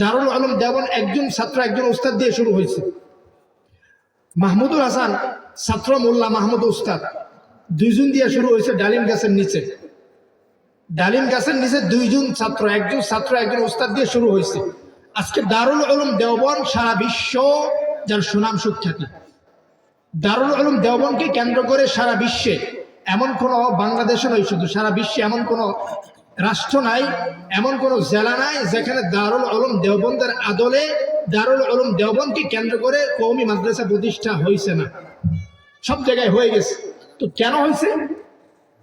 দারুল আলম দেওয়ান একজন ছাত্র, একজন উস্তাদ দিয়ে শুরু হয়েছে। মাহমুদুল হাসান ছাত্র মোল্লা মাহমুদ উস্তাদ। দুইজন দিয়ে শুরু হয়েছে ডালিম গাছের নিচে। ডালিম গাছের নিচে দুইজন ছাত্র, একজন ছাত্র, একজন উস্তাদ দিয়ে শুরু হয়েছে। আজকে দারুল আলম দেওবন সারা বিশ্ব যার সুনাম সুখ্যাতি। দারুল আলম দেওবনকে কেন্দ্র করে সারা বিশ্বে এমন কোনো বাংলাদেশে নয় শুধু, সারা বিশ্বে এমন কোনো রাষ্ট্র নাই, এমন কোনো জেলা নাই যেখানে দারুল আলম দেওবন্দের আদলে দারুল আলম দেওবন্দকে কেন্দ্র করে কৌমি মাদ্রাসা প্রতিষ্ঠা হয়েছে না। সব জায়গায় হয়ে গেছে। তো কেন হয়েছে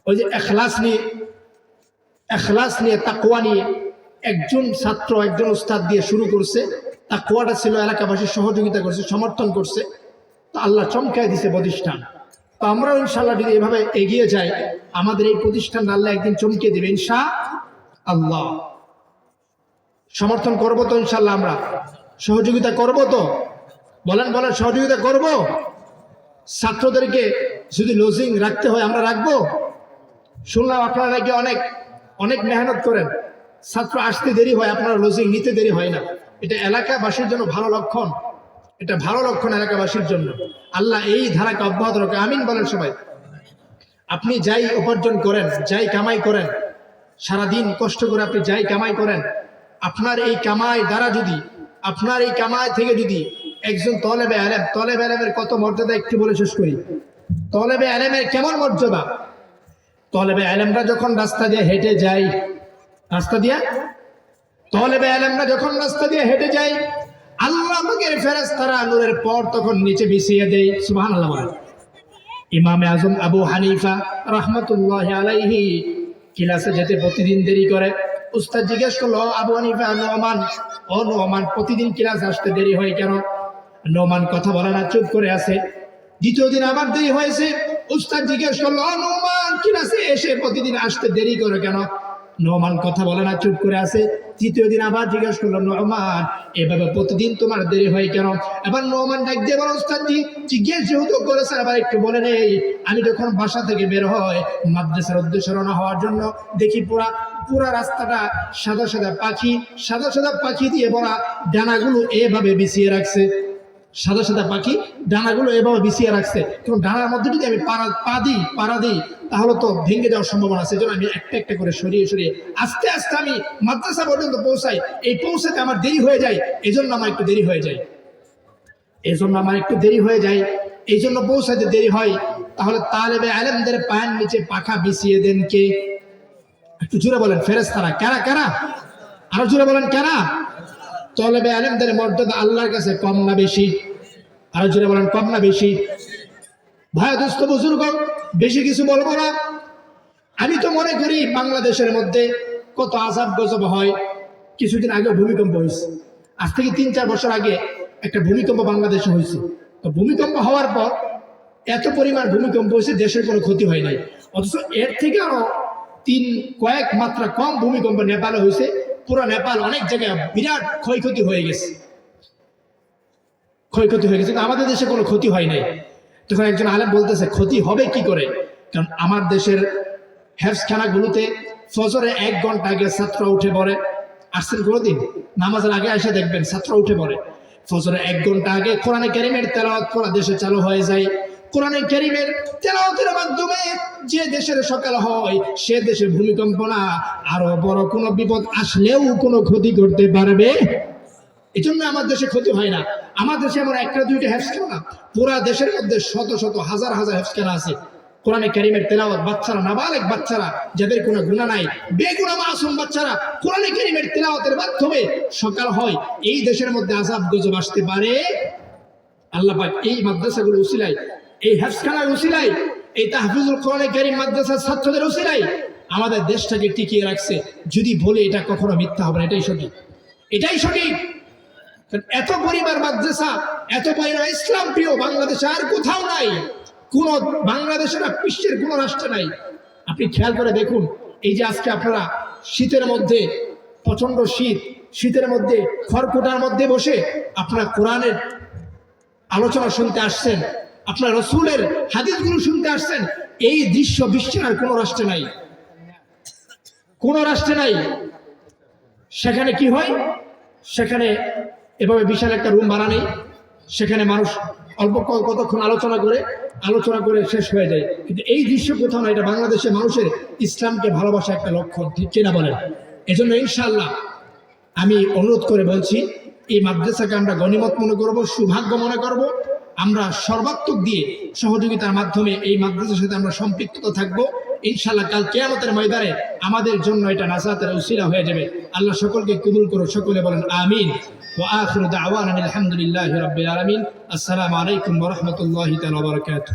ওই যে এখলাস নিয়ে এখলাস নিয়ে তাকুয়া নিয়ে একজন ছাত্র, একজন উস্তাদ দিয়ে শুরু করছে। তাকুয়াটা ছিল এলাকাবাসীর সহযোগিতা করছে, সমর্থন করছে। তো আল্লাহ চমকায় দিছে প্রতিষ্ঠান। তো আমরাও ইনশাল্লাহ যদি এভাবে এগিয়ে যাই, আমাদের এই প্রতিষ্ঠান আল্লাহ একদিন চমকে দেবে, ইনশা আল্লাহ। সমর্থন করব তো ইনশাল্লাহ আমরা। সহযোগিতা করব তো? বলেন বলেন, সহযোগিতা করব? ছাত্রদেরকে যদি লজিং রাখতে হয়, আমরা রাখব? শুনলাম আপনারা নাকি অনেক অনেক মেহনত করেন। ছাত্র আসতে দেরি হয়, আপনারা লজিং নিতে দেরি হয় না। এটা এলাকাবাসীর জন্য ভালো লক্ষণ। এটা ভালো লক্ষণ এলাকাবাসীর জন্য। আল্লাহ এই ধারাকে অব্যাহত রাখে। আমিন বলেন সবাই। আপনি যাই উপার্জন করেন, যাই কামাই করেন, সারাদিন কষ্ট করে আপনি যাই কামাই করেন, আপনার এই কামাই দ্বারা যদি, আপনার এই কামাই থেকে যদি একজন তলেবে আলেম, তলেবে আলেমের কত মর্যাদা একটু বলে শেষ করি। তলেবে আলেমের কেমন মর্যাদা? তলেবে আলেমরা যখন রাস্তা দিয়ে হেঁটে যায়, রাস্তা দিয়া? তলেবে আলেমরা যখন রাস্তা দিয়ে হেঁটে যায় আল্লাহ আমাদের ফেরাজ তারা নূরের পর তখন নিচে বিছিয়ে দেয় সুবহান আল্লাহ ইমামে আজম আবু হানিফা রহমতুল্লাহ আলাইহি ক্লাসে যেতে প্রতিদিন দেরি করে। উস্তাদ জিজ্ঞেস করল আবু হানিফা নোমান ও নোমান প্রতিদিন ক্লাস আসতে দেরি হয় কেন? নোমান কথা বলে না, চুপ করে আছে। দ্বিতীয় দিন আবার দেরি হয়েছে। উস্তাদ জিজ্ঞেস করল নোমান ক্লাসে এসে প্রতিদিন আসতে দেরি করে কেন? নোমান কথা বলে না, চুপ করে আছে। তৃতীয় দিন আবার জিজ্ঞেস করল, নোমান, এভাবে প্রতিদিন তোমার দেরি হয় কেন? এবার নোমান ডাক দিয়ে বলো, ওস্তাদজি, জিজ্ঞেস যেহেতু করেছে আবার একটু বলে নেই। আমি যখন বাসা থেকে বের হয় মাদ্রাসার উদ্দেশ্য রওনা হওয়ার জন্য দেখি পুরা পুরা রাস্তাটা সাদা সাদা পাখি, সাদা সাদা পাখি দিয়ে ভরা ডানাগুলো এভাবে বিছিয়ে রাখছে। সাদা সাদা পাখি, ডানাগুলো এভাবে বিছিয়ে রাখছে। কারণ ডানার মধ্যে যদি আমি পাড়া, পা দিই, পাড়া দিই, তাহলে তো ভেঙে যাওয়ার সম্ভাবনা আছে। সেজন্য আমি একটা একটা করে সরিয়ে সরিয়ে আস্তে আস্তে আমি মাদ্রাসা পর্যন্ত পৌঁছাই। এই পৌঁছাতে আমার দেরি হয়ে যায় এই জন্য আমার একটু দেরি হয়ে যায়। এই জন্য আমার একটু দেরি হয়ে যায় এই জন্য পৌঁছাতে দেরি হয়। তাহলে তালেবে আলেমদের পায়ের নিচে পাখা বিছিয়ে দেন কে? একটু জুড়ে বলেন ফেরেস তারা কারা কারা? আরও জুড়ে বলেন, কারা? তলেবে আলেমদের মর্যাদা আল্লাহর কাছে কম না বেশি? আরও জুড়ে বলেন, কম না বেশি? ভাই দোস্ত, বুজুর্গ, বেশি কিছু বলব না। আমি তো মনে করি বাংলাদেশের মধ্যে কত আজাব গজব হয়। কিছুদিন আগে ভূমিকম্প হয়েছে। আজ থেকে তিন, চার বছর আগে একটা ভূমিকম্প বাংলাদেশে হয়েছে। তো ভূমিকম্প হওয়ার পর এত পরিমাণ ভূমিকম্প হয়েছে, দেশের কোনো ক্ষতি হয় নাই। অথচ এর থেকে আরও তিন কয়েক মাত্রা কম ভূমিকম্প নেপালে হয়েছে। পুরো নেপাল অনেক জায়গায় বিরাট ক্ষয়ক্ষতি হয়ে গেছে। ক্ষয়ক্ষতি হয়ে গেছে। আমাদের দেশে কোনো ক্ষতি হয় নাই। তখন একজন আলেম বলতেছে, ক্ষতি হবে কি করে? কারণ আমার দেশের হেফসখানাগুলোতে ফজরে এক ঘণ্টা আগে ছাত্র উঠে পড়ে। আসছেন কোনোদিন? নামাজের আগে এসে দেখবেন ছাত্র উঠে পড়ে। ফজরে এক ঘণ্টা আগে কোরআনে কারিমের তেলাওয়াত করা দেশে চালু হয়ে যায়। কোরআনে কারিমের তেলাওয়াতের মাধ্যমে যে দেশের সকাল হয়, সে দেশে ভূমিকম্প না। আরও বড় কোনো বিপদ আসলেও কোনো ক্ষতি করতে পারবে? এই জন্য আমার দেশে ক্ষতি হয় না। আমার দেশে আমার একটা দুইটা হেফসখানা না। পুরা দেশের মধ্যে শত শত হাজার হাজার হেফসখানা আছে। কোরআনে কারিমের তেলাওয়াত বাচ্চারা, নাবালেক বাচ্চারা, যাদের কোনো গুণা নাই বেগুনা মাসুম বাচ্চারা কোরআনে কারিমের তেলাওয়াতের মাধ্যমে সকাল হয়। এই দেশের মধ্যে আজাব গজব আসতে পারে? আল্লাহ পাক এই মাদ্রাসাগুলো উসিলাই এই হেফসখানার উসিলাই এই তাহফিজুল কোরআনে কারিম মাদ্রাসার ছাত্রদের উসিলাই আমাদের দেশটাকে টিকিয়ে রাখছে। যদি বলে এটা কখনো মিথ্যা হবে না, এটাই সঠিক। এটাই সঠিক। এত পরিবার মাদ্রাসা, এত পরিবার ইসলাম প্রিয় বাংলাদেশে আর কোথাও নাই। কোন বাংলাদেশের আর বিশ্বের কোন রাষ্ট্রে নাই। আপনি খেয়াল করে দেখুন, এই যে আজকে আপনারা শীতের মধ্যে প্রচণ্ড শীত, শীতের মধ্যে, খড়কুটার মধ্যে বসে আপনারা কোরআনের আলোচনা শুনতে আসছেন। আপনার রসুলের হাদিসগুলো শুনতে আসছেন, এই দৃশ্য বিশ্বের আর কোনো রাষ্ট্রে নাই। কোন রাষ্ট্রে নাই। সেখানে কি হয়? সেখানে এভাবে বিশাল একটা রুম ভাড়া নেই সেখানে মানুষ অল্প কতক্ষণ আলোচনা করে আলোচনা করে শেষ হয়ে যায়। কিন্তু এই দৃশ্য কোথাও না, এটা বাংলাদেশের মানুষের ইসলামকে ভালোবাসা একটা লক্ষণ, ঠিক কিনা বলেন? এজন্য ইনশাআল্লাহ আমি অনুরোধ করে বলছি, এই মাদ্রাসাকে আমরা গণিমত মনে করব, সৌভাগ্য মনে করব আমরা সর্বাত্মক দিয়ে সহযোগিতার মাধ্যমে এই মাদ্রাসার সাথে আমরা সম্পৃক্ততা থাকব ইনশাল্লাহ কাল কেয়ামতের ময়দানে আমাদের জন্য এটা নাসাতের উসিলা হয়ে যাবে আল্লাহ সকলকে কবুল করো সকলে বলেন আমিন وآخر دعوانا الحمد لله رب العالمين السلام عليكم ورحمة الله تعالى وبركاته